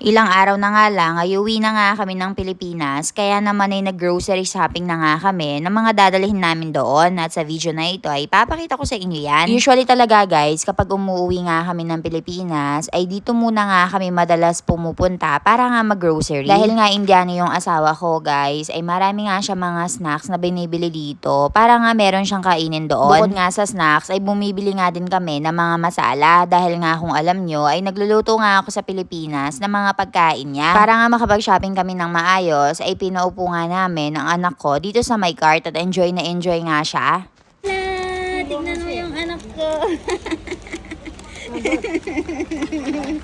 Ilang araw na nga lang, ay uwi na nga kami ng Pilipinas, kaya naman ay nag-grocery shopping na nga kami ng mga dadalhin namin doon. At sa video na ito ay papakita ko sa inyo yan. Usually talaga guys, kapag umuwi nga kami ng Pilipinas, ay dito muna nga kami madalas pumupunta para nga mag-grocery. Dahil nga Indiano yung asawa ko guys, ay marami nga siya mga snacks na binibili dito para nga meron siyang kainin doon. Bukod nga sa snacks, ay bumibili nga din kami ng mga masala dahil nga kung alam nyo, ay nagluluto nga ako sa Pilipinas ng mga pagkain niya. Para nga makapag-shopping kami ng maayos, ay pinaupo nga namin ang anak ko dito sa my cart at enjoy na enjoy nga siya. Hala, tingnan mo yung anak ko.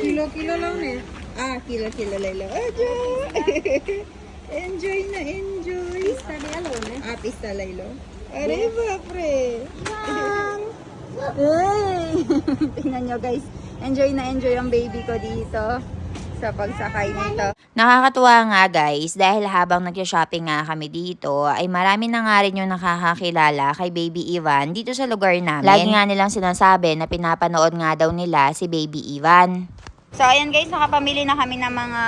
Kilo-kilo lang eh. Ah, kilo-kilo. Ajo! enjoy na enjoy. Pista di alone eh. Ah, pista Laylo. Are, bapre. Ay! Tingnan nyo guys. Enjoy na enjoy ang baby ko dito sa pagsakay nito. Nakakatuwa nga guys dahil habang nag-shopping nga kami dito ay marami na nga rin yung nakakakilala kay Baby Ivan dito sa lugar namin. Lagi nga nilang sinasabi na pinapanood nga daw nila si Baby Ivan. So, ayan guys, nakapamili na kami ng mga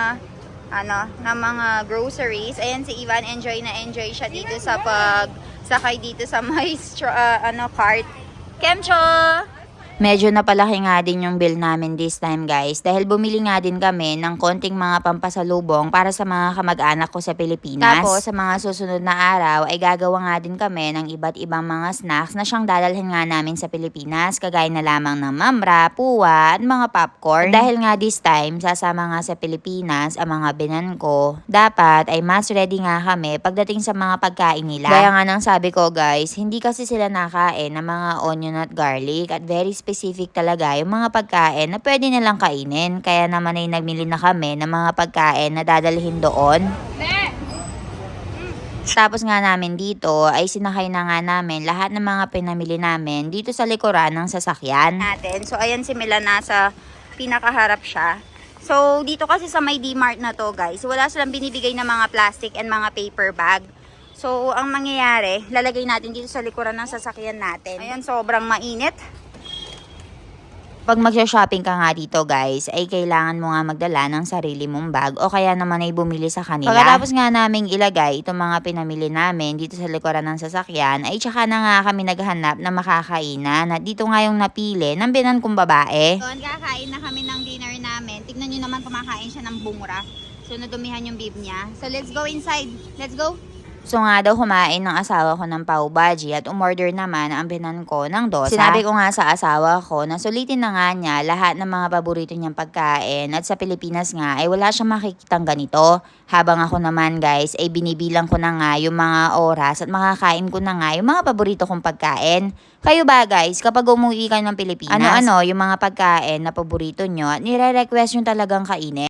ano, ng mga groceries. Ayan si Ivan, enjoy na enjoy siya dito sa pag sakay dito sa may stra- ah, ano cart. Kemcho! Medyo napalaki nga din yung bill namin this time guys dahil bumili nga din kami ng konting mga pampasalubong para sa mga kamag-anak ko sa Pilipinas. Tapos sa mga susunod na araw ay gagawa nga din kami ng iba't ibang mga snacks na siyang dadalhin nga namin sa Pilipinas kagaya na lamang ng mamra, puwa at mga popcorn. Dahil nga this time sasama nga sa Pilipinas ang mga binan ko, dapat ay mas ready nga kami pagdating sa mga pagkain nila. Kaya nga nang sabi ko guys, hindi kasi sila nakain ng mga onion at garlic at very specific talaga yung mga pagkain na pwede nilang kainin. Kaya naman ay nagmili na kami ng mga pagkain na dadalhin doon. Tapos nga namin dito ay sinakay na nga namin lahat ng mga pinamili namin dito sa likuran ng sasakyan. natin. So, ayan si Mila nasa pinakaharap siya. So, dito kasi sa may D-Mart na to, guys, wala silang binibigay na mga plastic and mga paper bag. So, ang mangyayari, lalagay natin dito sa likuran ng sasakyan natin. Ayan, sobrang mainit. Pag magsha-shopping ka nga dito guys, ay kailangan mo nga magdala ng sarili mong bag o kaya naman ay bumili sa kanila. Pagkatapos nga naming ilagay itong mga pinamili namin dito sa likuran ng sasakyan, ay tsaka na nga kami naghanap na makakainan at dito nga yung napili ng binan kong babae. So, kakain na kami ng dinner namin. Tignan nyo naman kumakain siya ng bungra. So, nadumihan yung bib niya. So, let's go inside. Let's go. So nga daw kumain ng asawa ko ng pau baji at umorder naman ang binan ko ng dosa. Sinabi ko nga sa asawa ko na sulitin na nga niya lahat ng mga paborito niyang pagkain at sa Pilipinas nga ay wala siyang makikitang ganito. Habang ako naman guys ay binibilang ko na nga yung mga oras at makakain ko na nga yung mga paborito kong pagkain. Kayo ba guys, kapag umuwi kayo ng Pilipinas, ano-ano yung mga pagkain na paborito nyo at nire-request nyo talagang kainin?